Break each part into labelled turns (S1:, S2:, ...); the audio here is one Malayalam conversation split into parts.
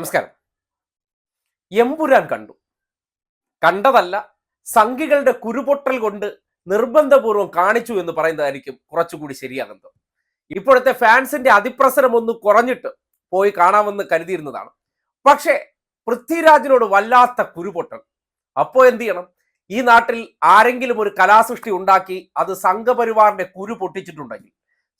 S1: നമസ്കാരം. എമ്പുരാൻ കണ്ടു. കണ്ടതല്ല സംഘികളുടെ കുരുപൊട്ടൽ കൊണ്ട് നിർബന്ധപൂർവം കാണിച്ചു എന്ന് പറയുന്നതായിരിക്കും കുറച്ചുകൂടി ശരിയാകുന്നത് ഇപ്പോഴത്തെ ഫാൻസിന്റെ അതിപ്രസരം ഒന്ന് കുറഞ്ഞിട്ട് പോയി കാണാമെന്ന് കരുതിയിരുന്നതാണ്. പക്ഷേ പൃഥ്വിരാജിനോട് വല്ലാത്ത കുരുപൊട്ടൽ. അപ്പോ എന്ത് ചെയ്യണം? ഈ നാട്ടിൽ ആരെങ്കിലും ഒരു കലാസൃഷ്ടി ഉണ്ടാക്കി അത് സംഘപരിവാറിന്റെ കുരു പൊട്ടിച്ചിട്ടുണ്ടെങ്കിൽ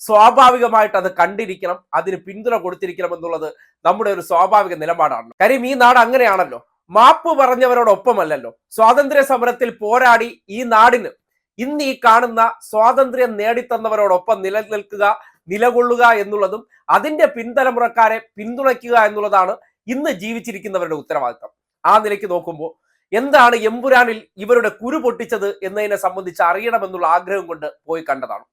S1: സ്വാഭാവികമായിട്ട് അത് കണ്ടിരിക്കണം അതിന് പിന്തുണ കൊടുത്തിരിക്കണം എന്നുള്ളത് നമ്മുടെ ഒരു സ്വാഭാവിക നിലപാടാണ്. കാര്യം ഈ നാട് അങ്ങനെയാണല്ലോ. മാപ്പ് പറഞ്ഞവരോടൊപ്പമല്ലല്ലോ. സ്വാതന്ത്ര്യ സമരത്തിൽ പോരാടി ഈ നാടിന് ഇന്ന് ഈ കാണുന്ന സ്വാതന്ത്ര്യം നേടിത്തന്നവരോടൊപ്പം നിലനിൽക്കുക നിലകൊള്ളുക എന്നുള്ളതും അതിന്റെ പിൻതലമുറക്കാരെ പിന്തുണയ്ക്കുക എന്നുള്ളതാണ് ഇന്ന് ജീവിച്ചിരിക്കുന്നവരുടെ ഉത്തരവാദിത്തം. ആ നിലയ്ക്ക് നോക്കുമ്പോൾ എന്താണ് എമ്പുരാനിൽ ഇവരുടെ കുരു പൊട്ടിച്ചത് എന്നതിനെ സംബന്ധിച്ച് അറിയണമെന്നുള്ള ആഗ്രഹം കൊണ്ട് പോയി കണ്ടതാണ്.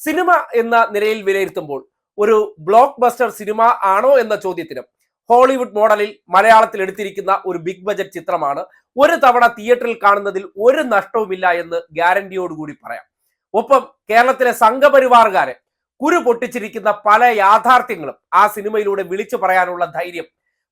S1: സിനിമ എന്ന നിലയിൽ വിലയിരുത്തുമ്പോൾ ഒരു ബ്ലോക്ക് ബസ്റ്റർ സിനിമ ആണോ എന്ന ചോദ്യത്തിന് ഹോളിവുഡ് മോഡലിൽ മലയാളത്തിൽ എടുത്തിരിക്കുന്ന ഒരു ബിഗ് ബജറ്റ് ചിത്രമാണ് ഒരു തവണ തിയേറ്ററിൽ കാണുന്നതിൽ ഒരു നഷ്ടവുമില്ല എന്ന് ഗ്യാരണ്ടിയോടുകൂടി പറയാം. ഒപ്പം കേരളത്തിലെ സംഘപരിവാറുകാരെ കുരു പൊട്ടിച്ചിരിക്കുന്ന പല യാഥാർത്ഥ്യങ്ങളും ആ സിനിമയിലൂടെ വിളിച്ചു പറയാനുള്ള ധൈര്യം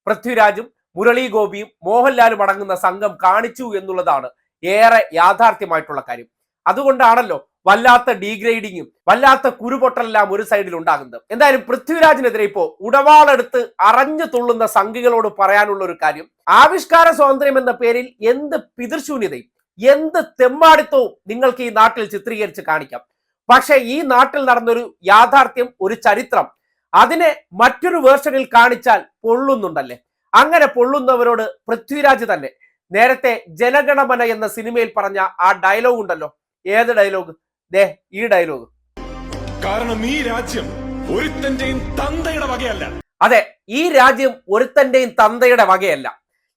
S1: പൃഥ്വിരാജും മുരളി ഗോപിയും മോഹൻലാലും അടങ്ങുന്ന സംഘം കാണിച്ചു എന്നുള്ളതാണ് ഏറെ യാഥാർത്ഥ്യമായിട്ടുള്ള കാര്യം. അതുകൊണ്ടാണല്ലോ വല്ലാത്ത ഡീഗ്രേഡിങ്ങും വല്ലാത്ത കുരുപൊട്ടലെല്ലാം ഒരു സൈഡിൽ ഉണ്ടാകുന്നത്. എന്തായാലും പൃഥ്വിരാജിനെതിരെ ഇപ്പോ ഉടവാളെടുത്ത് അറഞ്ഞു തുള്ളുന്ന സംഘികളോട് പറയാനുള്ള ഒരു കാര്യം ആവിഷ്കാര സ്വാതന്ത്ര്യം എന്ന പേരിൽ എന്ത് പിതൃശൂന്യതയും എന്ത് തെമ്മാടിത്തവും നിങ്ങൾക്ക് ഈ നാട്ടിൽ ചിത്രീകരിച്ച് കാണിക്കാം. പക്ഷെ ഈ നാട്ടിൽ നടന്നൊരു യാഥാർത്ഥ്യം ഒരു ചരിത്രം അതിനെ മറ്റൊരു വേർഷനിൽ കാണിച്ചാൽ പൊള്ളുന്നുണ്ടല്ലേ? അങ്ങനെ പൊള്ളുന്നവരോട് പൃഥ്വിരാജ് തന്നെ നേരത്തെ ജനഗണമന എന്ന സിനിമയിൽ പറഞ്ഞ ആ ഡയലോഗ് ഉണ്ടല്ലോ? ഏത് ഡയലോഗ് ദേ ഈ ഡയലോഗ്
S2: കാരണം ഈ രാജ്യം ഒരുത്തന്റെയും തന്തയുടെ വകയല്ല.
S1: അതെ ഈ രാജ്യം ഒരുത്തന്റെയും തന്തയുടെ വകയല്ല.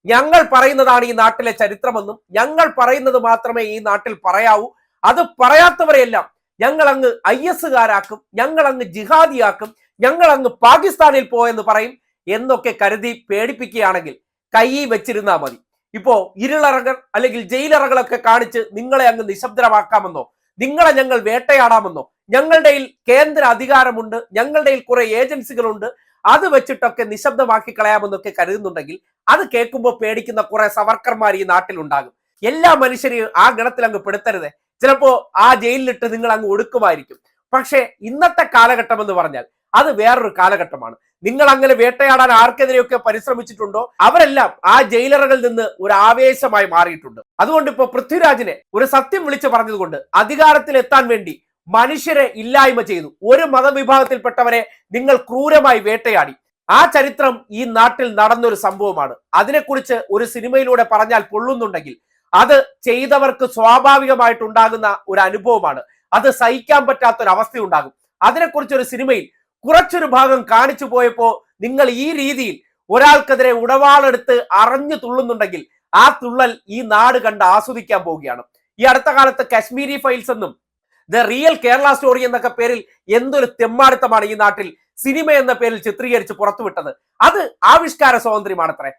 S1: ഞങ്ങൾ പറയുന്നതാണ് ഈ നാട്ടിലെ ചരിത്രമെന്നും ഞങ്ങൾ പറയുന്നത് മാത്രമേ ഈ നാട്ടിൽ പറയാവൂ. അത് പറയാത്തവരെയെല്ലാം ഞങ്ങൾ അങ്ങ് ഐ എസുകാരാക്കും ഞങ്ങൾ അങ്ങ് ജിഹാദിയാക്കും ഞങ്ങൾ അങ്ങ് പാകിസ്ഥാനിൽ പോയെന്ന് പറയും എന്നൊക്കെ കരുതി പേടിപ്പിക്കുകയാണെങ്കിൽ കൈ വെച്ചിരുന്നാൽ മതി. ഇപ്പോ ഇരുളറകൾ അല്ലെങ്കിൽ ജയിലറകളൊക്കെ കാണിച്ച് നിങ്ങളെ അങ്ങ് നിശബ്ദമാക്കാമെന്നോ നിങ്ങളെ ഞങ്ങൾ വേട്ടയാടാമെന്നോ? ഞങ്ങളുടെ കേന്ദ്ര അധികാരമുണ്ട് ഞങ്ങളുടെ കുറെ ഏജൻസികളുണ്ട് അത് വെച്ചിട്ടൊക്കെ നിശബ്ദമാക്കി കളയാമെന്നൊക്കെ കരുതുന്നുണ്ടെങ്കിൽ അത് കേൾക്കുമ്പോൾ പേടിക്കുന്ന കുറെ സവർക്കർമാർ ഈ നാട്ടിലുണ്ടാകും. എല്ലാ മനുഷ്യരെയും ആ ഗണത്തിൽ അങ്ങ് പെടുത്തരുത്. ചിലപ്പോ ആ ജയിലിലിട്ട് നിങ്ങൾ അങ്ങ് ഒടുക്കുമായിരിക്കും. പക്ഷേ ഇന്നത്തെ കാലഘട്ടം എന്ന് പറഞ്ഞാൽ അത് വേറൊരു കാലഘട്ടമാണ്. നിങ്ങൾ അങ്ങനെ വേട്ടയാടാൻ ആർക്കെതിരെയൊക്കെ പരിശ്രമിച്ചിട്ടുണ്ടോ? അവരെല്ലാം ആ ജയിലറുകളിൽ നിന്ന് ഒരു ആവേശമായി മാറിയിട്ടുണ്ട്. അതുകൊണ്ട് ഇപ്പൊ പൃഥ്വിരാജിനെ ഒരു സത്യം വിളിച്ചു പറഞ്ഞതുകൊണ്ട് അധികാരത്തിൽ എത്താൻ വേണ്ടി മനുഷ്യരെ ഇല്ലായ്മ ചെയ്തു. ഒരു മതവിഭാഗത്തിൽപ്പെട്ടവരെ നിങ്ങൾ ക്രൂരമായി വേട്ടയാടി. ആ ചരിത്രം ഈ നാട്ടിൽ നടന്നൊരു സംഭവമാണ്. അതിനെക്കുറിച്ച് ഒരു സിനിമയിലൂടെ പറഞ്ഞാൽ പൊള്ളുന്നുണ്ടെങ്കിൽ അത് ചെയ്തവർക്ക് സ്വാഭാവികമായിട്ടുണ്ടാകുന്ന ഒരു അനുഭവമാണ്. അത് സഹിക്കാൻ പറ്റാത്തൊരവസ്ഥയുണ്ടാകും. അതിനെക്കുറിച്ച് ഒരു സിനിമയിൽ കുറച്ചൊരു ഭാഗം കാണിച്ചു പോയപ്പോ നിങ്ങൾ ഈ രീതിയിൽ ഒരാൾക്കെതിരെ ഉടവാളെടുത്ത് അറിഞ്ഞു തുള്ളുന്നുണ്ടെങ്കിൽ ആ തുള്ളൽ ഈ നാട് കണ്ട് ആസ്വദിക്കാൻ പോവുകയാണ്. ഈ അടുത്ത കാലത്ത് കശ്മീരി ഫൈൽസ് എന്നും ദ റിയൽ കേരള സ്റ്റോറി എന്നൊക്കെ പേരിൽ എന്തൊരു തെമ്മാടിത്തമാണ് ഈ നാട്ടിൽ സിനിമ എന്ന പേരിൽ ചിത്രീകരിച്ച് പുറത്തുവിട്ടത്. അത് ആവിഷ്കാര സ്വാതന്ത്ര്യമാണത്രേ.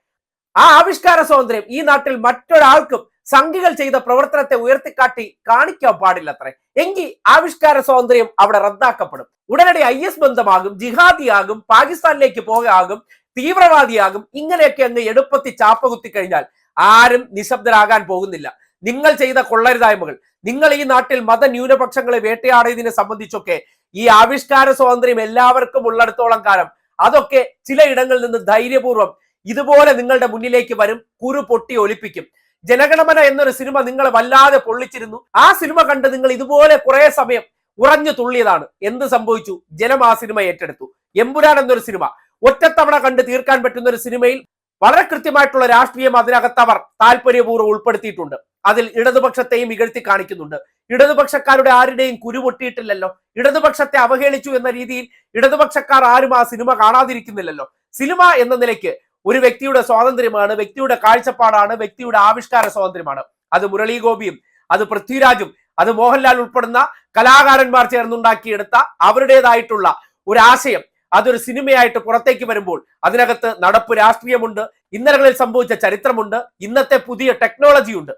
S1: ആ ആവിഷ്കാര സ്വാതന്ത്ര്യം ഈ നാട്ടിൽ മറ്റൊരാൾക്കും സംഘികൾ ചെയ്ത പ്രവർത്തനത്തെ ഉയർത്തിക്കാട്ടി കാണിക്കാൻ പാടില്ലത്രേ. എങ്കിൽ ആവിഷ്കാര സ്വാതന്ത്ര്യം അവിടെ റദ്ദാക്കപ്പെടും. ഉടനടി ഐ എസ് ബന്ധമാകും ജിഹാദിയാകും പാകിസ്ഥാനിലേക്ക് പോകാകും തീവ്രവാദിയാകും. ഇങ്ങനെയൊക്കെ അങ്ങ് എടുപ്പത്തി ചാപ്പ കുത്തി കഴിഞ്ഞാൽ ആരും നിശബ്ദരാകാൻ പോകുന്നില്ല. നിങ്ങൾ ചെയ്ത കൊള്ളരുതായ്മകൾ നിങ്ങൾ ഈ നാട്ടിൽ മതന്യൂനപക്ഷങ്ങളെ വേട്ടയാടിയതിനെ സംബന്ധിച്ചൊക്കെ ഈ ആവിഷ്കാര സ്വാതന്ത്ര്യം എല്ലാവർക്കും ഉള്ളിടത്തോളം കാലം അതൊക്കെ ചിലയിടങ്ങളിൽ നിന്ന് ധൈര്യപൂർവം ഇതുപോലെ നിങ്ങളുടെ മുന്നിലേക്ക് വരും കുരു പൊട്ടി ഒലിപ്പിക്കും. ജനഗണമന എന്നൊരു സിനിമ നിങ്ങളെ വല്ലാതെ പൊള്ളിച്ചിരുന്നു. ആ സിനിമ കണ്ട് നിങ്ങൾ ഇതുപോലെ കുറെ സമയം ഉറഞ്ഞു തുള്ളിയതാണ്. എന്ത് സംഭവിച്ചു? ജനം ആ സിനിമ ഏറ്റെടുത്തു. എമ്പുരാൻ എന്നൊരു സിനിമ. ഒറ്റത്തവണ കണ്ട് തീർക്കാൻ പറ്റുന്ന ഒരു സിനിമയിൽ വളരെ കൃത്യമായിട്ടുള്ള രാഷ്ട്രീയം അതിനകത്ത് അവർ താല്പര്യപൂർവം ഉൾപ്പെടുത്തിയിട്ടുണ്ട്. അതിൽ ഇടതുപക്ഷത്തെയും ഇകഴ്ത്തി കാണിക്കുന്നുണ്ട്. ഇടതുപക്ഷക്കാരുടെ ആരുടെയും കുരു പൊട്ടിയിട്ടില്ലല്ലോ ഇടതുപക്ഷത്തെ അവഹേളിച്ചു എന്ന രീതിയിൽ ഇടതുപക്ഷക്കാർ ആരും ആ സിനിമ കാണാതിരിക്കുന്നില്ലല്ലോ. സിനിമ എന്ന നിലയ്ക്ക് ഒരു വ്യക്തിയുടെ സ്വാതന്ത്ര്യമാണ് വ്യക്തിയുടെ കാഴ്ചപ്പാടാണ് വ്യക്തിയുടെ ആവിഷ്കാര സ്വാതന്ത്ര്യമാണ്. അത് മുരളി ഗോപിയും അത് പൃഥ്വിരാജും അത് മോഹൻലാൽ ഉൾപ്പെടുന്ന കലാകാരന്മാർ ചേർന്നുണ്ടാക്കിയെടുത്ത അവരുടേതായിട്ടുള്ള ഒരു ആശയം. അതൊരു സിനിമയായിട്ട് പുറത്തേക്ക് വരുമ്പോൾ അതിനകത്ത് നടപ്പ് രാഷ്ട്രീയമുണ്ട് ഇന്നലകളിൽ സംഭവിച്ച ചരിത്രമുണ്ട് ഇന്നത്തെ പുതിയ ടെക്നോളജിയുണ്ട്.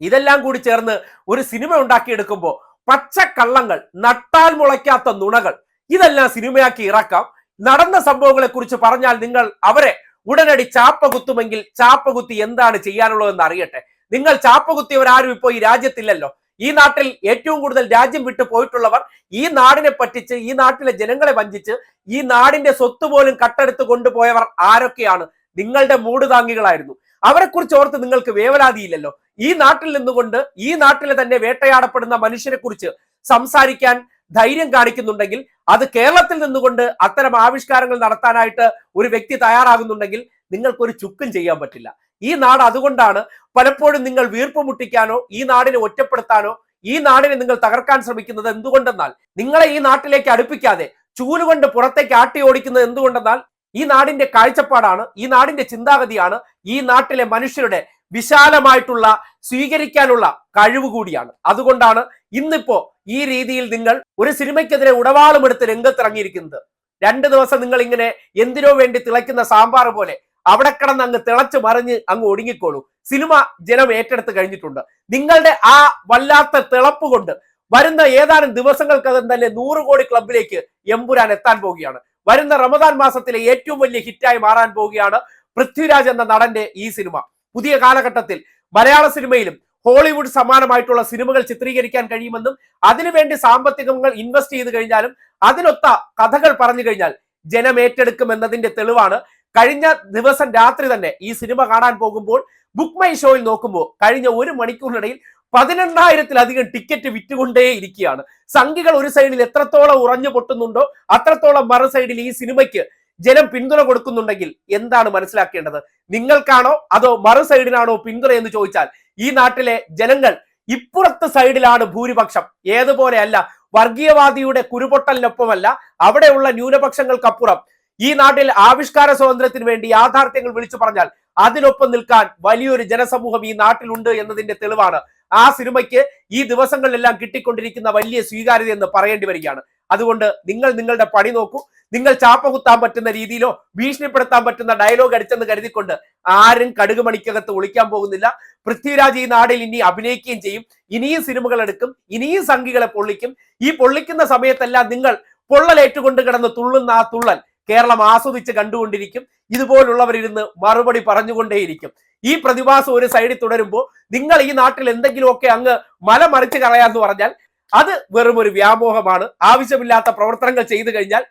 S1: ഇതെല്ലാം കൂടി ചേർന്ന് ഒരു സിനിമ ഉണ്ടാക്കിയെടുക്കുമ്പോൾ പച്ചക്കള്ളങ്ങൾ നട്ടാൽ മുളയ്ക്കാത്ത നുണകൾ ഇതെല്ലാം സിനിമയാക്കി ഇറക്കാം. നടന്ന സംഭവങ്ങളെ കുറിച്ച് പറഞ്ഞാൽ നിങ്ങൾ അവരെ ഉടനടി ചാപ്പ കുത്തുമെങ്കിൽ ചാപ്പ കുത്തി എന്താണ് ചെയ്യാനുള്ളതെന്ന് അറിയട്ടെ. നിങ്ങൾ ചാപ്പ കുത്തിയവരാരും ഇപ്പോൾ ഈ രാജ്യത്തില്ലല്ലോ. ഈ നാട്ടിൽ ഏറ്റവും കൂടുതൽ രാജ്യം വിട്ടു പോയിട്ടുള്ളവർ ഈ നാടിനെ പറ്റിച്ച് ഈ നാട്ടിലെ ജനങ്ങളെ വഞ്ചിച്ച് ഈ നാടിന്റെ സ്വത്ത് പോലും കട്ടെടുത്ത് കൊണ്ടുപോയവർ ആരൊക്കെയാണ്? നിങ്ങളുടെ മൂട് അവരെക്കുറിച്ച് അവരെ കുറിച്ച് ഓർത്ത് നിങ്ങൾക്ക് വേവലാതിയില്ലല്ലോ. ഈ നാട്ടിൽ നിന്നുകൊണ്ട് ഈ നാട്ടിലെ തന്നെ വേട്ടയാടപ്പെടുന്ന മനുഷ്യരെ കുറിച്ച് സംസാരിക്കാൻ ധൈര്യം കാണിക്കുന്നുണ്ടെങ്കിൽ അത് കേരളത്തിൽ നിന്നുകൊണ്ട് അത്തരം ആവിഷ്കാരങ്ങൾ നടത്താനായിട്ട് ഒരു വ്യക്തി തയ്യാറാകുന്നുണ്ടെങ്കിൽ നിങ്ങൾക്കൊരു ചുക്കും ചെയ്യാൻ പറ്റില്ല. ഈ നാട് അതുകൊണ്ടാണ് പലപ്പോഴും നിങ്ങൾ വീർപ്പ് മുട്ടിക്കാനോ ഈ നാടിനെ ഒറ്റപ്പെടുത്താനോ ഈ നാടിനെ നിങ്ങൾ തകർക്കാൻ ശ്രമിക്കുന്നത് എന്തുകൊണ്ടെന്നാൽ നിങ്ങളെ ഈ നാട്ടിലേക്ക് അടുപ്പിക്കാതെ ചൂലുകൊണ്ട് പുറത്തേക്ക് ആട്ടി ഓടിക്കുന്നത് എന്തുകൊണ്ടെന്നാൽ ഈ നാടിന്റെ കാഴ്ചപ്പാടാണ് ഈ നാടിന്റെ ചിന്താഗതിയാണ് ഈ നാട്ടിലെ മനുഷ്യരുടെ വിശാലമായിട്ടുള്ള സ്വീകരിക്കാനുള്ള കഴിവ് കൂടിയാണ്. അതുകൊണ്ടാണ് ഇന്നിപ്പോ ഈ രീതിയിൽ നിങ്ങൾ ഒരു സിനിമയ്ക്കെതിരെ ഉടവാളമെടുത്ത് രംഗത്തിറങ്ങിയിരിക്കുന്നത്. രണ്ട് ദിവസം നിങ്ങൾ ഇങ്ങനെ എന്തിനോ വേണ്ടി തിളയ്ക്കുന്ന സാമ്പാർ പോലെ അവിടെ കിടന്ന് അങ്ങ് തിളച്ച് മറിഞ്ഞ് അങ്ങ് ഒടുങ്ങിക്കോളൂ. സിനിമ ജനം ഏറ്റെടുത്ത് കഴിഞ്ഞിട്ടുണ്ട്. നിങ്ങളുടെ ആ വല്ലാത്ത തിളപ്പ് കൊണ്ട് വരുന്ന ഏതാനും ദിവസങ്ങൾക്കകം തന്നെ നൂറ് കോടി ക്ലബിലേക്ക് എമ്പുരാൻ എത്താൻ പോവുകയാണ്. വരുന്ന റമദാൻ മാസത്തിലെ ഏറ്റവും വലിയ ഹിറ്റായി മാറാൻ പോവുകയാണ് പൃഥ്വിരാജ് എന്ന നടന്റെ ഈ സിനിമ. പുതിയ കാലഘട്ടത്തിൽ മലയാള സിനിമയിലും ഹോളിവുഡ് സമാനമായിട്ടുള്ള സിനിമകൾ ചിത്രീകരിക്കാൻ കഴിയുമെന്നും അതിനുവേണ്ടി സാമ്പത്തികങ്ങൾ ഇൻവെസ്റ്റ് ചെയ്ത് കഴിഞ്ഞാലും അതിനൊത്ത കഥകൾ പറഞ്ഞു കഴിഞ്ഞാൽ ജനം ഏറ്റെടുക്കും എന്നതിന്റെ തെളിവാണ്. കഴിഞ്ഞ ദിവസം രാത്രി തന്നെ ഈ സിനിമ കാണാൻ പോകുമ്പോൾ ബുക്ക് മൈ ഷോയിൽ നോക്കുമ്പോൾ കഴിഞ്ഞ ഒരു മണിക്കൂറിനിടയിൽ പതിനെണ്ണായിരത്തിലധികം ടിക്കറ്റ് വിറ്റുകൊണ്ടേ ഇരിക്കുകയാണ്. സംഖ്യകൾ ഒരു സൈഡിൽ എത്രത്തോളം ഉറഞ്ഞു പൊട്ടുന്നുണ്ടോ അത്രത്തോളം മറു സൈഡിൽ ഈ സിനിമയ്ക്ക് ജനം പിന്തുണ കൊടുക്കുന്നുണ്ടെങ്കിൽ എന്താണ് മനസ്സിലാക്കേണ്ടത്? നിങ്ങൾക്കാണോ അതോ മറു സൈഡിനാണോ പിന്തുണ എന്ന് ചോദിച്ചാൽ ഈ നാട്ടിലെ ജനങ്ങൾ ഇപ്പുറത്തെ സൈഡിലാണ് ഭൂരിപക്ഷം. ഏതുപോലെയല്ല വർഗീയവാദിയുടെ കുരുപൊട്ടലിനൊപ്പമല്ല അവിടെയുള്ള ന്യൂനപക്ഷങ്ങൾക്കപ്പുറം. ഈ നാട്ടിൽ ആവിഷ്കാര സ്വാതന്ത്ര്യത്തിന് വേണ്ടി യാഥാർത്ഥ്യങ്ങൾ വിളിച്ചു പറഞ്ഞാൽ അതിനൊപ്പം നിൽക്കാൻ വലിയൊരു ജനസമൂഹം ഈ നാട്ടിലുണ്ട് എന്നതിന്റെ തെളിവാണ്. ആ സിനിമയ്ക്ക് ഈ ദിവസങ്ങളിലെല്ലാം കിട്ടിക്കൊണ്ടിരിക്കുന്ന വലിയ സ്വീകാര്യത എന്ന് പറയേണ്ടി വരികയാണ്. അതുകൊണ്ട് നിങ്ങൾ നിങ്ങളുടെ പണി നോക്കൂ. നിങ്ങൾ ചാപ്പ കുത്താൻ പറ്റുന്ന രീതിയിലോ ഭീഷണിപ്പെടുത്താൻ പറ്റുന്ന ഡയലോഗ് അടിച്ചെന്ന് കരുതിക്കൊണ്ട് ആരും കടുക് മണിക്കകത്ത് ഒളിക്കാൻ പോകുന്നില്ല. പൃഥ്വിരാജ് ഈ നാടിൽ ഇനി അഭിനയിക്കുകയും ചെയ്യും. ഇനിയും സിനിമകൾ എടുക്കും. ഇനിയും സംഘികളെ പൊള്ളിക്കും. ഈ പൊള്ളിക്കുന്ന സമയത്തെല്ലാം നിങ്ങൾ പൊള്ളലേറ്റുകൊണ്ട് കിടന്ന് തുള്ളുന്ന ആ തുള്ളൽ കേരളം ആസ്വദിച്ച് കണ്ടുകൊണ്ടിരിക്കും. ഇതുപോലുള്ളവരിരുന്ന് മറുപടി പറഞ്ഞുകൊണ്ടേയിരിക്കും. ഈ പ്രതിഭാസം ഒരു സൈഡിൽ തുടരുമ്പോൾ നിങ്ങൾ ഈ നാട്ടിൽ എന്തെങ്കിലുമൊക്കെ അങ്ങ് മല മറിച്ച് കളയാന്ന് പറഞ്ഞാൽ അത് വെറും ഒരു വ്യാമോഹമാണ്. ആവശ്യമില്ലാത്ത പ്രവർത്തനങ്ങൾ ചെയ്തു കഴിഞ്ഞാൽ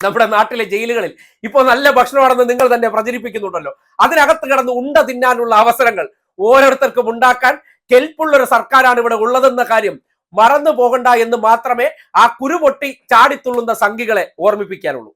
S1: നമ്മുടെ നാട്ടിലെ ജയിലുകളിൽ ഇപ്പോൾ നല്ല ഭക്ഷണമാണെന്ന് നിങ്ങൾ തന്നെ പ്രചരിപ്പിക്കുന്നുണ്ടല്ലോ. അതിനകത്ത് കിടന്ന് ഉണ്ട തിന്നാനുള്ള അവസരങ്ങൾ ഓരോരുത്തർക്കും ഉണ്ടാക്കാൻ കെൽപ്പുള്ള ഒരു സർക്കാരാണ് ഇവിടെ ഉള്ളതെന്ന കാര്യം മറന്നു പോകണ്ട എന്ന് മാത്രമേ ആ കുരുപൊട്ടി ചാടിത്തുള്ളുന്ന സംഖികളെ ഓർമ്മിപ്പിക്കാനുള്ളൂ.